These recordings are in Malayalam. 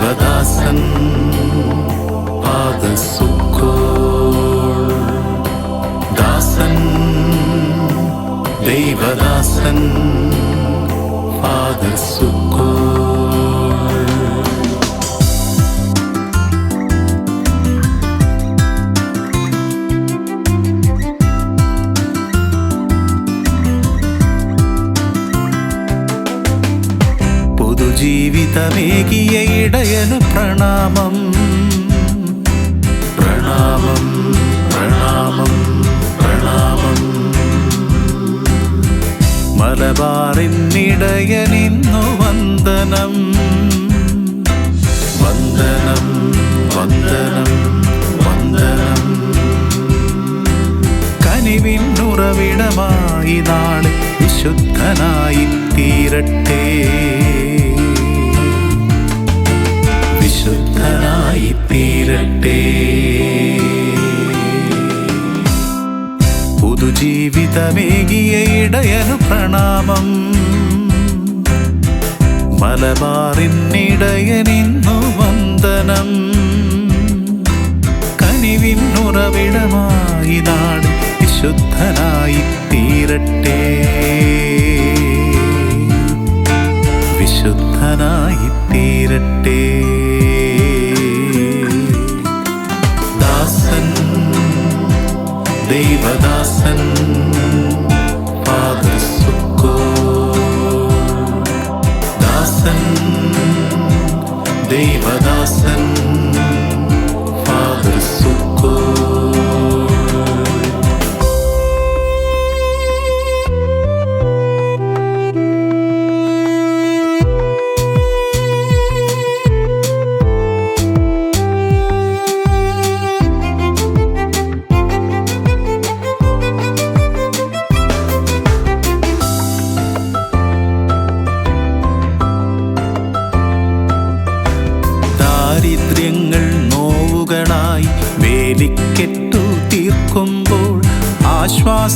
ദൈവദാസൻ പാദസുക്കോ ദാസൻ ദൈവദാസൻ പാദസുക്കോ പുതുജീവിതമേകിയ ഇടയനു പ്രണാമം. പ്രണാമം പ്രണാമം പ്രണാമം. മലബാറിന്നിടയനിന്നു വന്ദനം. വന്ദനം വന്ദനം വന്ദനം. കനിവിനുറവിടമായി നാളെ വിശുദ്ധനായി തീരട്ടെ. വിശുദ്ധനായി തീരട്ടെ പുതുജീവിതമേകിയ ഇടയനു പ്രണാമം. മലബാറിന്നിടയനിന്നു വന്ദനം. കനിവിന്നുറവിടമായി നാട് വിശുദ്ധനായി തീരട്ടെ. വിശുദ്ധനായി തീരട്ടെ. ദൈവദാസൻ ഫാദർ സുക്കോ ദാസൻ ദൈവദാസൻ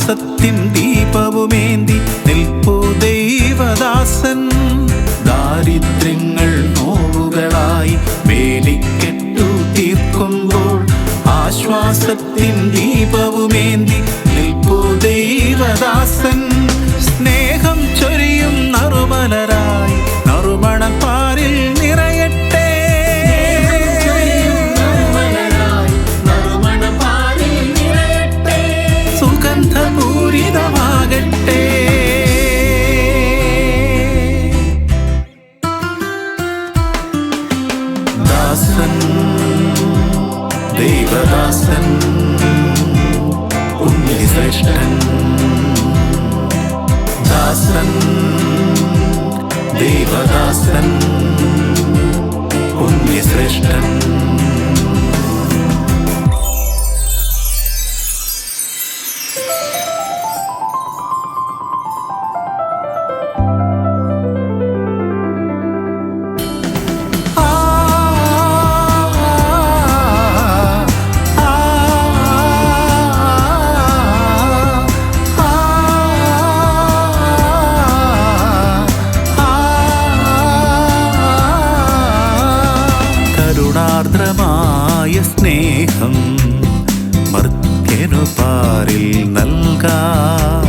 ആശ്വാസത്തിൻ ദീപവുമേന്തി നിൽപ്പു ദൈവദാസൻ. ദാരിദ്ര്യങ്ങൾ നോവുകളായി വേലിക്കെട്ടു തീർക്കുമ്പോൾ ആശ്വാസത്തിൻ ദീപവുമേന്തി നിൽപ്പു ദൈവദാസൻ. ദൈവദാസൻ പുണ്യശ്രേഷ്ഠൻ ദാസൻ ദൈവദാസൻ. സ്നേഹം മർത്യനു പാരിൽ നൽകാൻ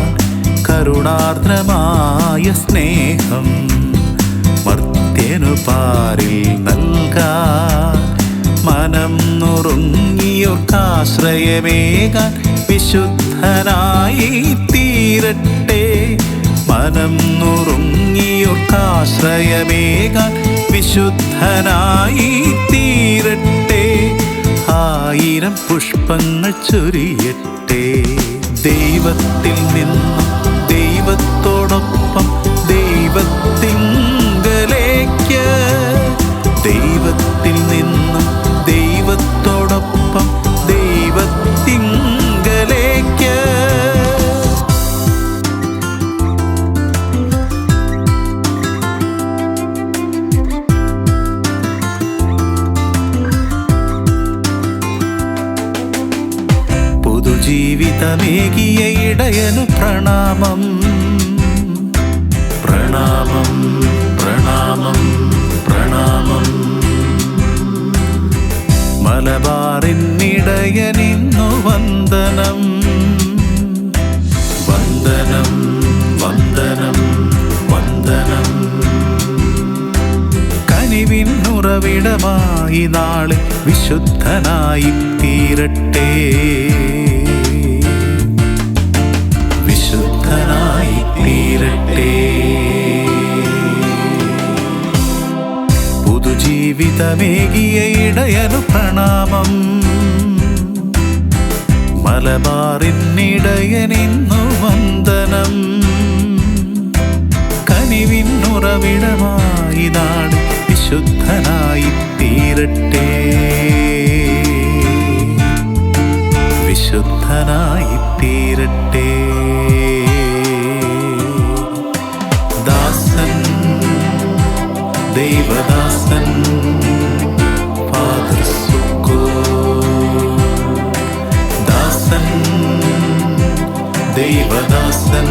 കരുണാർദ്രമായ സ്നേഹം മർത്യനു പാരിൽ മനം നുറുങ്ങിയോർക്കാശ്രയമേകാൻ വിശുദ്ധനായി തീരട്ടെ. മനം നുറുങ്ങിയോർക്കാശ്രയമേകാൻ വിശുദ്ധനായി ആയിരം പുഷ്പങ്ങൾ ചൊരിയട്ടെ. ദൈവത്തിൽ നിന്നും ദൈവത്തോടൊപ്പം ദൈവത്തിങ്കലേക്ക്. ദൈവത്തിൽ പുതുജീവിതമേകിയ ഇടയനു പ്രണാമം. പ്രണാമം പ്രണാമം പ്രണാമം. മലബാറിന്നിടയനിന്നു വന്ദനം. വന്ദനം വന്ദനം വന്ദനം. കനിവിനുറവിടമായി നാളെ വിശുദ്ധനായി തീരട്ടെ. പുതുജീവിതമേകിയ ഇടയനു പ്രണാമം. മലബാറിന്നിടയനിന്നു വന്ദനം. കനിവിനുറവിടമായി ദൈവദാസൻ ഫാദർ സുക്കോ ദാസൻ ദൈവദാസൻ.